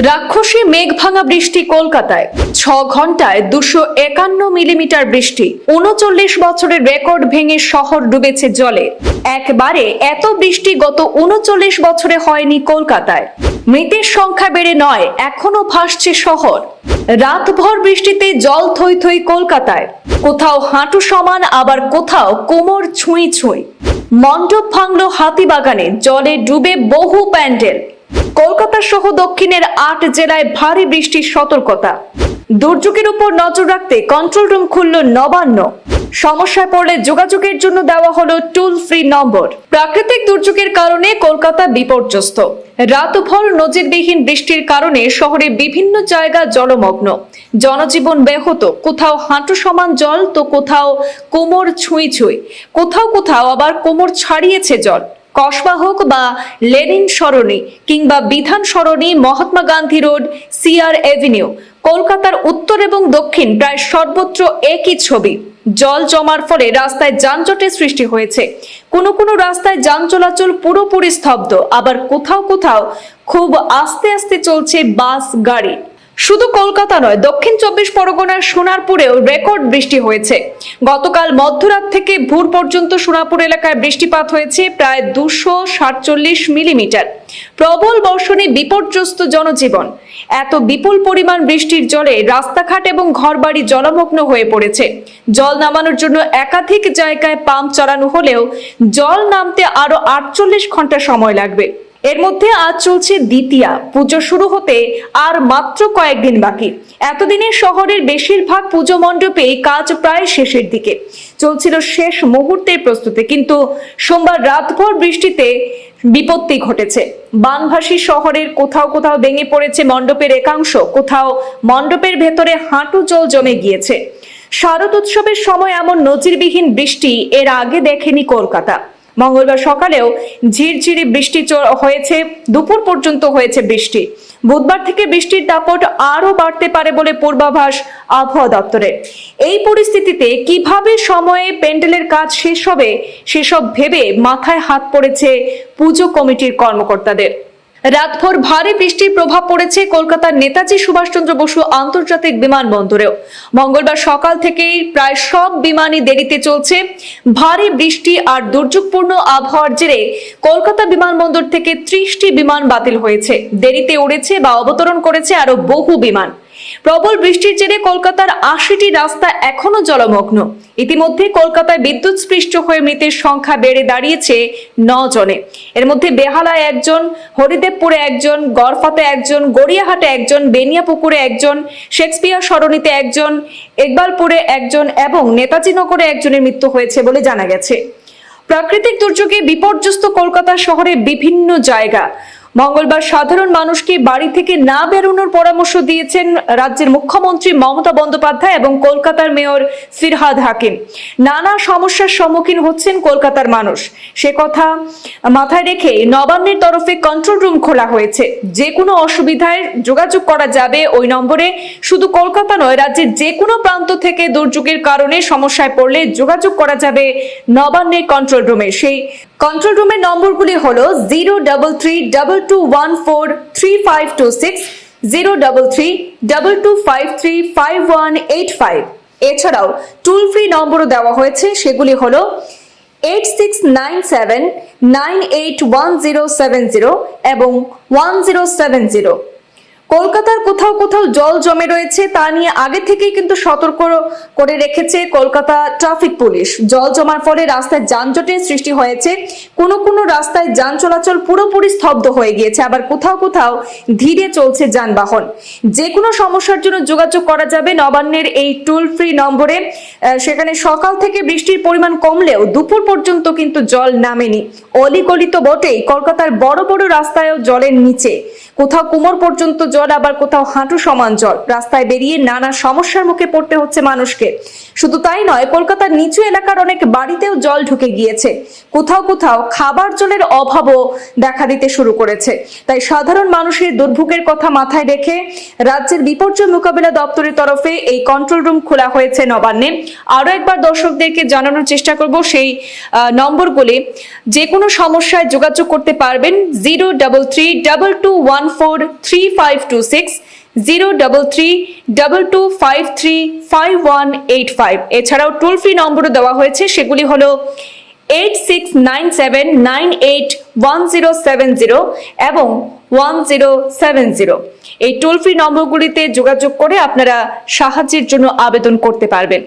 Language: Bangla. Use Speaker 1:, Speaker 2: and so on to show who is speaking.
Speaker 1: রাক্ষসী মেঘ ভাঙা বৃষ্টি কলকাতায়। ছ ঘন্টায় দুশো একান্ন মিলিমিটার বৃষ্টি। উনচল্লিশ বছরের রেকর্ড ভেঙে শহর ডুবেছে জলে। একবারে এত বৃষ্টি গত উনচল্লিশ বছরে হয়নি কলকাতায়। মৃতের সংখ্যা বেড়ে নয়, এখনও ভাসছে শহর। রাতভর বৃষ্টিতে জল থই থই কলকাতায়। কোথাও হাঁটু সমান, আবার কোথাও কোমর ছুঁই ছুঁই। মণ্ডপ ভাঙল হাতিবাগানে, জলে ডুবে বহু প্যান্ডেল। কলকাতা সহ দক্ষিণের আট জেলায় ভারী বৃষ্টির সতর্কতা। দুর্যোগের উপর নজর রাখতে কন্ট্রোল রুম খুলল নবান্ন। সমস্যায় পড়লে যোগাযোগের জন্য দেওয়া হলো টুল ফ্রি নম্বর। প্রাকৃতিক দুর্যোগের কারণে কলকাতা বিপর্যস্ত। রাতভর নজিরবিহীন বৃষ্টির কারণে শহরে বিভিন্ন জায়গা জলমগ্ন। জনজীবন ব্যাহত, কোথাও হাঁটু সমান জল, তো কোথাও কোমর ছুঁই ছুঁই। কোথাও কোথাও আবার কোমর ছাড়িয়েছে জল। কসবা হোক বা লেনিন সরণি কিংবা Bidhan Sarani Mahatma Gandhi road CR avenue কলকাতার উত্তর এবং দক্ষিণ প্রায় সর্বত্র একই ছবি। জল জমার ফলে রাস্তায় যানজটের সৃষ্টি হয়েছে। কোনো কোনো রাস্তায় যান চলাচল পুরোপুরি স্তব্ধ। আবার কোথাও কোথাও খুব আস্তে আস্তে চলছে বাস, গাড়ি। শুধু কলকাতা নয়, দক্ষিণ চব্বিশ পরগনার সোনারপুরেও রেকর্ড বৃষ্টি হয়েছে। গতকাল মধ্যরাত থেকে ভোর পর্যন্ত সোনারপুর এলাকায় বৃষ্টিপাত হয়েছে প্রায় দুশো সাতচল্লিশ মিলিমিটার। প্রবল বর্ষণে বিপর্যস্ত জনজীবন। এত বিপুল পরিমাণ বৃষ্টির জলে রাস্তাঘাট এবং ঘরবাড়ি জলমগ্ন হয়ে পড়েছে। জল নামানোর জন্য একাধিক জায়গায় পাম্প চড়ানো হলেও জল নামতে আরও আটচল্লিশ ঘণ্টা সময় লাগবে। এর মধ্যে আজ চলছে দ্বিতীয়া। পুজো শুরু হতে আর মাত্র কয়েকদিন বাকি। এতদিনে শহরের বেশিরভাগ পুজো মণ্ডপে কাজ প্রায় শেষের দিকে। চলছিল শেষ মুহূর্তের প্রস্তুতি, কিন্তু সোমবার রাতভর বৃষ্টিতে বিপত্তি ঘটেছে। বানভাসী শহরের কোথাও কোথাও ভেঙে পড়েছে মণ্ডপের একাংশ, কোথাও মণ্ডপের ভেতরে হাঁটু জল জমে গিয়েছে। শারদ উৎসবের সময় এমন নজিরবিহীন বৃষ্টি এর আগে দেখেনি কলকাতা। মঙ্গলবার সকালেও ঝিরঝিরি বৃষ্টি হয়েছে, দুপুর পর্যন্ত হয়েছে বৃষ্টি। বুধবার থেকে বৃষ্টির দাপট আরও বাড়তে পারে বলে পূর্বাভাস আবহাওয়া দপ্তরের এই পরিস্থিতিতে কীভাবে সময়ে প্যান্ডেলের কাজ শেষ হবে, সেসব ভেবে মাথায় হাত পড়েছে পুজো কমিটির কর্মকর্তাদের। রাতভর ভারী বৃষ্টির প্রভাব পড়েছে কলকাতার নেতাজি সুভাষচন্দ্র বসু আন্তর্জাতিক বিমানবন্দরেও। মঙ্গলবার সকাল থেকেই প্রায় সব বিমানই দেরিতে চলছে। ভারী বৃষ্টি আর দুর্যোগপূর্ণ আবহাওয়ার জেরে কলকাতা বিমানবন্দর থেকে ত্রিশটি বিমান বাতিল হয়েছে। দেরিতে উড়েছে বা অবতরণ করেছে আরও বহু বিমান। প্রবল বৃষ্টির জেরে কলকাতার আশিটি রাস্তা এখনও জলমগ্ন। ইতিমধ্যে কলকাতায় বিদ্যুৎ স্পৃষ্ট হয়ে মৃতের সংখ্যা বেড়ে দাঁড়িয়েছে ন জনে এর মধ্যে বেহালায় একজন, হরিদেবপুরে একজন, গড়ফাতে একজন, গড়িয়াহাটে একজন, বেনিয়াপুকুরে একজন, শেক্সপিয়ার সরণিতে একজন ইকবালপুরে একজন এবং নেতাজি নগরে একজনের মৃত্যু হয়েছে বলে জানা গেছে। প্রাকৃতিক দুর্যোগে বিপর্যস্ত কলকাতা শহরে বিভিন্ন জায়গা। মঙ্গলবার সাধারণ মানুষকে বাড়ি থেকে না বেরোনোর পরামর্শ দিয়েছেন রাজ্যের মুখ্যমন্ত্রী মমতা বন্দ্যোপাধ্যায় এবং কলকাতার মেয়র ফিরহাদ হাকিম। নানা সমস্যার সম্মুখীন হচ্ছেন কলকাতার মানুষ। সে কথা মাথায় রেখে নবান্নের তরফে কন্ট্রোল রুম খোলা হয়েছে। যে কোনো অসুবিধায় যোগাযোগ করা যাবে ওই নম্বরে। শুধু কলকাতা নয়, রাজ্যের যে কোনো প্রান্ত থেকে দুর্যোগের কারণে সমস্যায় পড়লে যোগাযোগ করা যাবে নবান্নের কন্ট্রোল রুমে সেই কন্ট্রোল রুমের নম্বরগুলি হল zero double three double two one four three five two six zero double three double two five three five one eight five এছাড়াও টুল ফ্রি নম্বরও দেওয়া হয়েছে, সেগুলি হল eight six nine seven nine eight one zero seven zero এবং ওয়ান জিরো সেভেন জিরো কলকাতার কোথাও কোথাও জল জমে রয়েছে, তা নিয়ে আগে থেকেই কিন্তু সতর্ক করে রেখেছে কলকাতা ট্রাফিক পুলিশ। জল জমার ফলে রাস্তায় যানজটের সৃষ্টি হয়েছে। কোনো কোনো রাস্তায় যান চলাচল পুরোপুরি স্তব্ধ হয়ে গিয়েছে, আবার কোথাও কোথাও ধীরে চলছে যানবাহন। যে কোনো সমস্যার জন্য যোগাযোগ করা যাবে নবান্নের এই টোল ফ্রি নম্বরে। সেখানে সকাল থেকে বৃষ্টির পরিমাণ কমলেও দুপুর পর্যন্ত কিন্তু জল নামেনি। অলিগলি তো বটেই কলকাতার বড় বড় রাস্তায়ও জলের নিচে। কোথাও কোমর পর্যন্ত জল, আবার কোথাও হাঁটু সমান জল। রাস্তায় বেরিয়ে নানা সমস্যার মুখে পড়তে হচ্ছে মানুষকে। শুধু তাই নয়, কলকাতার নিচু এলাকার অনেক বাড়িতেও জল ঢুকে গিয়েছে। কোথাও কোথাও খাবার জলের অভাবও দেখা দিতে শুরু করেছে। তাই সাধারণ মানুষের দুর্ভোগের কথা মাথায় রেখে রাজ্যের বিপর্যয় মোকাবিলা দপ্তরের তরফে এই কন্ট্রোল রুম খোলা হয়েছে নবান্নে। আরও একবার দর্শকদেরকে জানানোর চেষ্টা করব সেই নম্বরগুলি। যে কোনো সমস্যায় যোগাযোগ করতে পারবেন zero double three double two one four three five two six. Zero double three double two five three five one eight five. এছাড়াও টোল ফ্রি নম্বরও দেওয়া হয়েছে, সেগুলি হলো eight six nine seven nine eight one zero seven zero এবং ওয়ান জিরো সেভেন জিরো এই টোল ফ্রি নম্বরগুলিতে যোগাযোগ করে আপনারা সাহায্যের জন্য আবেদন করতে পারবেন।